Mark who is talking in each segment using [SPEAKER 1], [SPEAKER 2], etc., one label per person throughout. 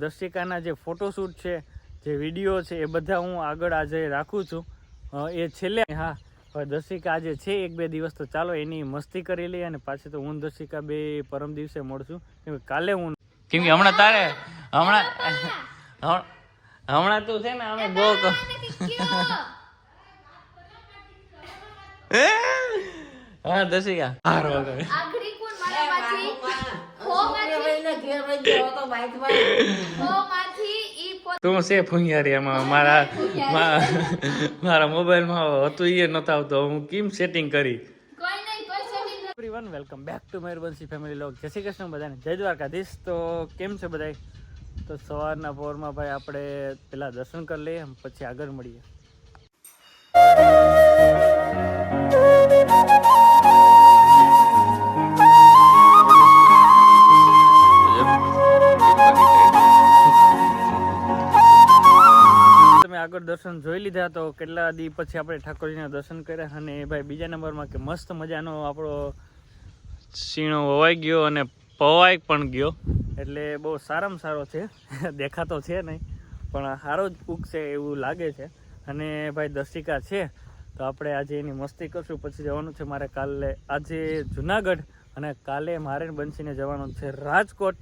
[SPEAKER 1] દર્શિકાના જે ફોટોશૂટ છે જે વીડિયો છે એ બધા હું આગળ આજે રાખું છું. એ છેલ્લે હા હવે દર્શિકા આજે છે એક બે દિવસ તો ચાલો એની મસ્તી કરી લઈએ અને પાછી તો હું દર્શિકા બે પરમ દિવસે મળશું. કેમ કાલે હું કેમ કે હમણાં તારે હમણાં હમણાં તું છે ને અમે બહુ હા દર્શિકા. હારો વગર તું છે ફુંયારી એમાં મારા મા- મારા મોબાઈલમાં હતું એ નહોતા આવતો. હું કેમ સેટિંગ કરી?
[SPEAKER 2] કોઈ નહીં
[SPEAKER 1] એવરીવન વેલકમ બેક ટુ મેરબન્સી ફેમિલી લોક જય શ્રી કૃષ્ણ બધાને. જય દ્વારકાધીશ. તો કેમ છે બધાય? તો સવારના પોરમાં ભાઈ આપણે પેલા દર્શન કરી લઈએ પછી આગળ મળીએ. દર્શન જોઈ લીધા તો કેટલા દી પછી આપણે ઠાકોરજીના દર્શન કર્યા અને ભાઈ બીજા નંબરમાં કે મસ્ત મજાનો આપણો સીણો વવાઈ ગયો અને પવાઈ પણ ગયો. એટલે બહુ સારામાં સારો છે. દેખાતો છે નહીં, પણ સારો જ કૂક છે એવું લાગે છે. અને ભાઈ દર્શિકા છે, તો આપણે આજે એની મસ્તી કરશું. પછી જવાનું છે મારે કાલે, આજે જુનાગઢ અને કાલે મારે બંસીને જવાનું છે રાજકોટ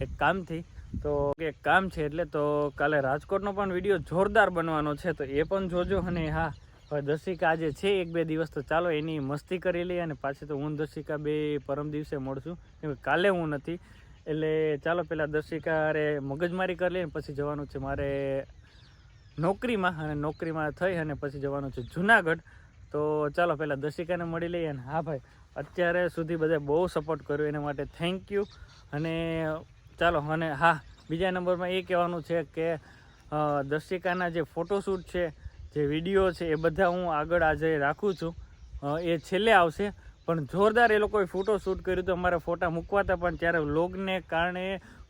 [SPEAKER 1] એક કામથી. તો એક કામ છે એટલે તો કાલે રાજકોટનો પણ વીડિયો જોરદાર બનવાનો છે, તો એ પણ જોજો. અને હા, હવે દર્શિકા આજે છે, એક બે દિવસ તો ચાલો એની મસ્તી કરી લઈએ અને પાછી તો હું દર્શિકા બે પરમ દિવસે મળશું. કેમ કાલે હું નથી. એટલે ચાલો પહેલાં દર્શિકા અરે મગજમારી કરી લઈએ પછી જવાનું છે મારે નોકરીમાં અને નોકરીમાં થઈ અને પછી જવાનું છે જુનાગઢ. તો ચાલો પહેલાં દર્શિકાને મળી લઈએ અને હા ભાઈ, અત્યારે સુધી બધે બહુ સપોર્ટ કર્યો, એના માટે થેન્ક યુ અને ચાલો, અને હા, બીજા નંબરમાં એ કહેવાનું છે કે દર્શિકાના જે ફોટોશૂટ છે, જે વીડિયો છે, એ બધા હું આગળ આજે રાખું છું. એ છેલ્લે આવશે. પણ જોરદાર એ લોકોએ ફોટો શૂટ કર્યું તો અમારા ફોટા મૂકવા હતા પણ ત્યારે લોગને કારણે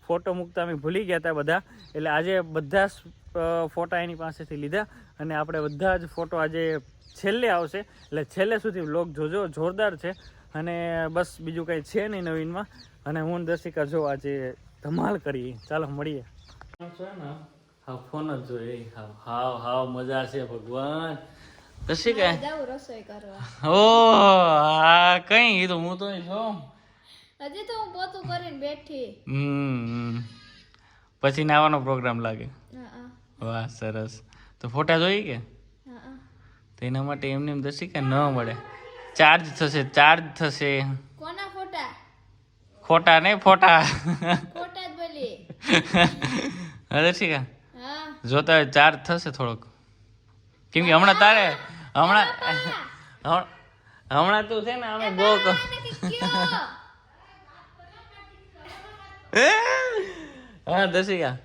[SPEAKER 1] ફોટો મૂકતા અમે ભૂલી ગયા હતા બધા. એટલે આજે બધા જ ફોટા એની પાસેથી લીધા. અને આપણે બધા જ ફોટો આજે છેલ્લે આવશે. એટલે છેલ્લે સુધી વ્લોગ જોજો. જોરદાર છે. અને બસ બીજું કંઈ છે નહીં નવીનમાં. અને હું દર્શિકા જો આજે ધમાલ કરીએ ચાલો મળીએ. હા ફોન જ જોઈએ. હાવ હાવ હાવ મજા છે ભગવાન. કશી
[SPEAKER 2] જાઉં રસોઈ કરવા.
[SPEAKER 1] ઓ હા કઈ કીધું? હું તો છું.
[SPEAKER 2] હજી તો હું પોતું કરીને બેઠી.
[SPEAKER 1] હમ. પછી નાવાનો પ્રોગ્રામ લાગે. વાહ સરસ. તો ફોટા જોઈ કે? તો એના માટે એમને એમ દર્શિકા ન મળે. ચાર્જ થશે ચાર્જ થશે.
[SPEAKER 2] કોના ફોટા?
[SPEAKER 1] ખોટા નહીં ફોટા.
[SPEAKER 2] ફોટા જ
[SPEAKER 1] હા. જોતા ચાર્જ થશે થોડોક. કેમ કે હમણાં તારે હમણાં હમણાં તું છે ને અમે બહુ હા? દર્શિકા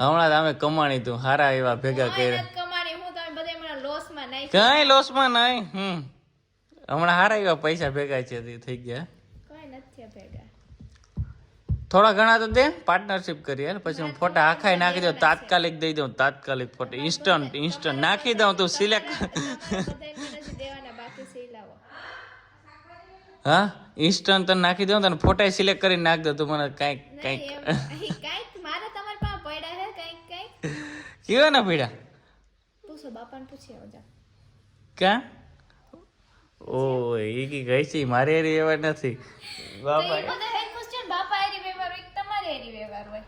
[SPEAKER 1] હમણાં અમે કમાણી તું હારા એવા ભેગા કર્યા. કઈ લોસમાં નહીં હમ. હમણાં હારા એવા પૈસા ભેગા છે થઈ ગયા.
[SPEAKER 2] કઈ નથી ભેગા.
[SPEAKER 1] થોડા ઘણા તો દે પાર્ટનરશિપ કરીએ પછી હું ફોટા આખાય નાખી દઉં, તાત્કાલિક દઈ દઉં, તાત્કાલિક ફોટો ઇન્સ્ટન્ટ ઇન્સ્ટન્ટ નાખી દઉં, તું સિલેક્ટ હા? ઇન્સ્ટન્ટ તને નાખી દઉં, તને ફોટા સિલેક્ટ કરીને નાખ દઉં, તું મને કાંઈક કાંઈક. કેવા ના પીડા? ક્યાં ઓ એ કી ગઈ છે, મારે એવા નથી. બાપા.
[SPEAKER 2] કે વ્યવહાર હોય.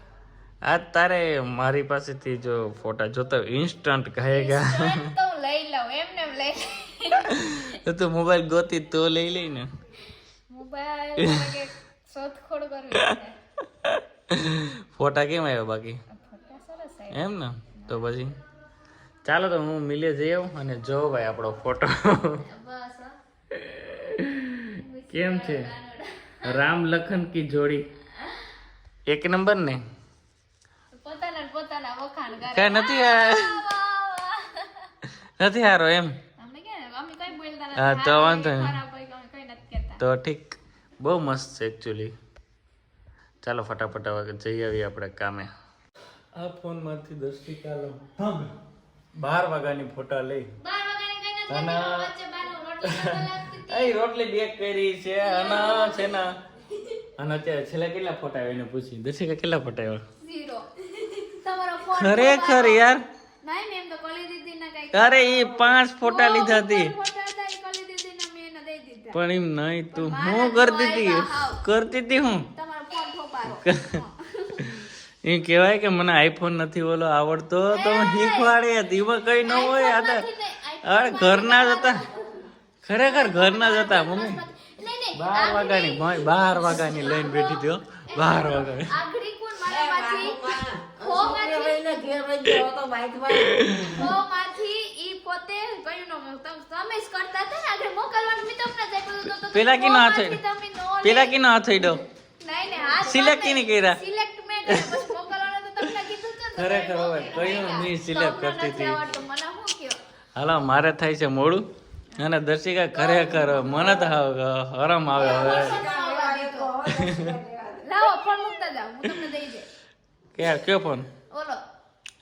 [SPEAKER 1] આ તારે મારી પાસેથી જો ફોટા જોતા ઇન્સ્ટન્ટ કહેગા
[SPEAKER 2] તો હું લઈ લઉં એમને એમ લઈ લઈ
[SPEAKER 1] તો તું મોબાઈલ ગોતી તો લઈ લઈ ને.
[SPEAKER 2] મોબાઈલ શોધખોળ કરવી
[SPEAKER 1] ફોટા કેમ આવ્યા બાકી. એમ ને? તો પછી? ચાલો તો હું મિલે જઈ આવું અને જો ભાઈ આપણો ફોટો. કેમ છે? રામ લખન કી જોડી. એક નંબર ને?
[SPEAKER 2] પોતાના પોતાના વખાણ કરે.
[SPEAKER 1] કઈ નથી. નથી હારો એમ? હા, તો વાંધો તો ઠીક. બહુ મસ્ત છે એકચ્યુઅલી ચાલો ફટાફટ હવે જઈ આવીએ આપણે કામે. આ ફોનમાંથી દર્શિકા લગભગ બાર વાગ્યાની ફોટા લઈ. અને-. અહીં રોટલી બેક કરી છે. અને છે ને. અને અત્યારે છેલ્લા કેટલા ફોટા આવ્યા એને પૂછી દર્શિકા કેટલા ફોટા આવ્યા?
[SPEAKER 2] ઝીરો તમારો ફોન
[SPEAKER 1] ખરેખર યાર.
[SPEAKER 2] નહીં મેમ તો કલી દીદીના કઈ
[SPEAKER 1] અરે એ પાંચ ફોટા લીધા હતી.
[SPEAKER 2] ફોટા હતા એ મેં એને દઈ દીધા.
[SPEAKER 1] પણ એમ નહીં તું હું કરતી હતી? કરતી હતી હું?
[SPEAKER 2] તમારો ફોન થોપારો
[SPEAKER 1] એ કહેવાય કે મને આઈફોન નથી બોલો આવડતો તો શીખવાડે. હતી એમાં કઈ ન હોય આ તો અરે ઘરના જ હતા. ખરેખર ઘરના જ હતા મમ્મી. બાર વાગ્યાની ભાઈ બાર વાગ્યાની લઈને બેઠી થયો. બાર વાગ્યાની.
[SPEAKER 2] તમે
[SPEAKER 1] પેલા કીનો હાથ પેલા કીનો હાથ થઈ
[SPEAKER 2] નહીં નહીં હાથ
[SPEAKER 1] Select કીને કર્યા?
[SPEAKER 2] સિલેક્ટ મેં કર્યા. પછી મોકલવાનું તો તમને કીધું જ ને
[SPEAKER 1] ખરેખર હવે કયું? મેં
[SPEAKER 2] સિલેક્ટ
[SPEAKER 1] કરતી હતી. હાલો મારે થાય છે મોડું. અને દર્શિકા ખરેખર મને તો હરમ આવે હવે.
[SPEAKER 2] લાવો ફોન મૂકતા જાઓ. હું તમને દઈ દે
[SPEAKER 1] કે કયો ફોન
[SPEAKER 2] ઓલો.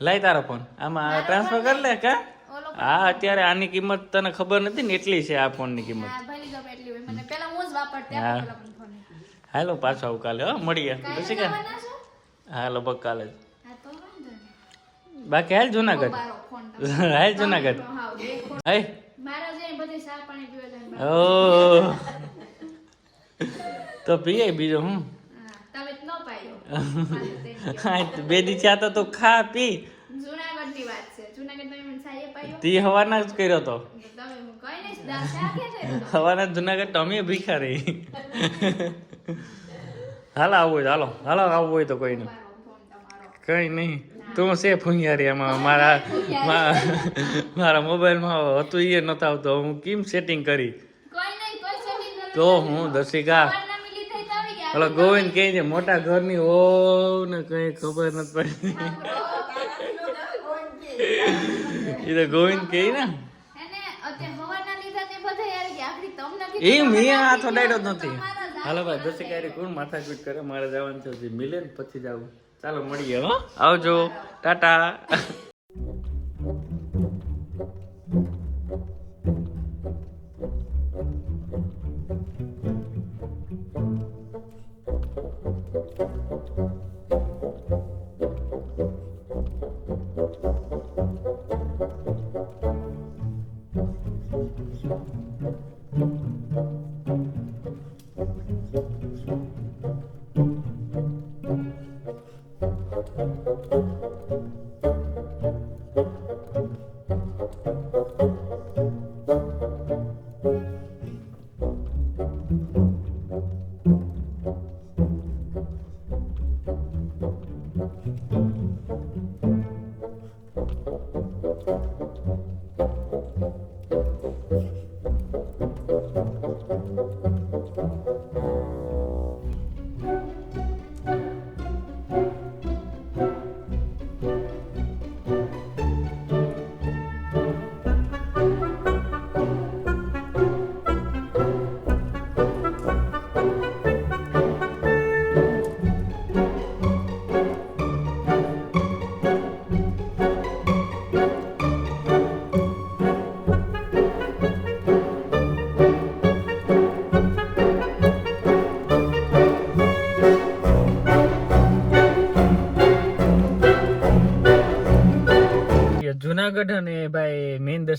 [SPEAKER 1] લાય તારો ફોન આમાં ટ્રાન્સફર કરી લે કે? હા અત્યારે આની કિંમત તને ખબર નથી ને એટલી છે આ ફોનની કિંમત. હાલો પાછો આવું કાલે હો મળીએ. દર્શિકા
[SPEAKER 2] હાલો છો?
[SPEAKER 1] કાલે બાકી હાલ જુનાગઢ. હાલ જુનાગઢ. હાય
[SPEAKER 2] મારા જેમ બધી ચા પાણી પીવા જાય
[SPEAKER 1] ઓ તો પીએ બીજો હું
[SPEAKER 2] તમે તેમ
[SPEAKER 1] બે દી ચા તો ખા પી.
[SPEAKER 2] જુનાગઢની વાત છે. જુનાગઢ તમે મને પાયો.
[SPEAKER 1] તી હવાના જ કર્યો તો.
[SPEAKER 2] તમે
[SPEAKER 1] હવાના જુનાગઢ તો અમે ભિખારી. હાલો આવવું હોય હાલો. હાલો આવવું હોય તો કોઈ નહીં. કઈ નહીં. તું છે ફુંગિયારી એમાં મારા મા- મારા મોબાઈલમાં હતું એ નતા આવતો. હું કેમ સેટિંગ કરી
[SPEAKER 2] કોઈ નહીં કોઈ setting કરવાનું
[SPEAKER 1] તો હું દર્શિકા.
[SPEAKER 2] તો
[SPEAKER 1] ઓલો ગોવિંદ કહે છે મોટા ઘરની ઓ ને કઈ ખબર નથી પડતી એ તો ગોવિંદ કહે ને.
[SPEAKER 2] એને અત્યારે હવાના લીધા તે બધા યાર કે આખરી તમને
[SPEAKER 1] એ મેં હાથ અડાડ્યો જ નથી હાલો ભાઈ દર્શિકા કોણ પીટ કરે? મારે જવાનું છે હજી. મિલે ને પછી જાવું ચાલો મળીએ હો. આવજો. ટાટા. Thank you.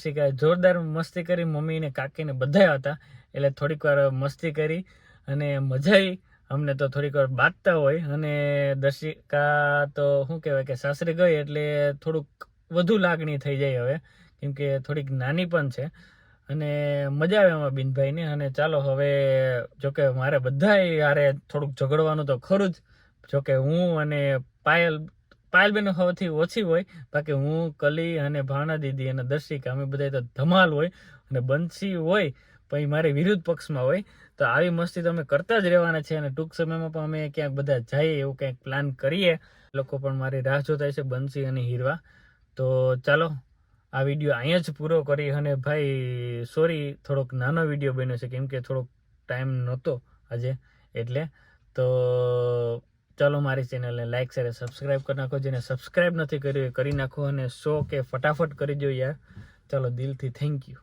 [SPEAKER 1] દર્શિકા જોરદાર મસ્તી કરી મમ્મી ને કાકી ને બધા હતા. એટલે થોડીક વાર મસ્તી કરી અને મજા આવી અમને તો થોડીક વાર બાંધતા હોય અને દર્શિકા તો શું કહેવાય કે સાસરે ગઈ એટલે થોડુંક વધુ લાગણી થઈ જાય હવે. કેમ કે થોડીક નાની પણ છે. અને મજા આવે એમાં બિનભાઈને. અને ચાલો હવે જોકે મારે બધા યારે થોડુંક ઝઘડવાનું તો ખરું જ. જોકે હું અને પાયલ પાયલબેન સૌથી ઓછી હોય, બાકી હું, કલી અને ભાવના દીદી અને દર્શિકા, અમે બધા તો ધમાલ હોય અને બંસી હોય પછી મારે વિરુદ્ધ પક્ષમાં હોય. તો આવી મસ્તી તો અમે કરતા જ રહેવાના છે અને ટૂંક સમયમાં પણ અમે ક્યાંક બધા જઈએ એવું કંઈક પ્લાન કરીએ. લોકો પણ મારી રાહ જોતા છે બંસી અને હીરવા. તો ચાલો, આ વીડિયો અહીંયા જ પૂરો કરી અને ભાઈ સોરી થોડોક નાનો વીડિયો બન્યો છે, કેમ કે થોડોક ટાઈમ નહોતો આજે. એટલે તો ચાલો મારી ચેનલને લાઈક શેર સબસ્ક્રાઇબ કરી નાખો. જેને સબસ્ક્રાઇબ નથી કર્યું એ કરી નાખો અને શો કે ફટાફટ કરી દો યાર. ચાલો દિલથી થેન્ક યુ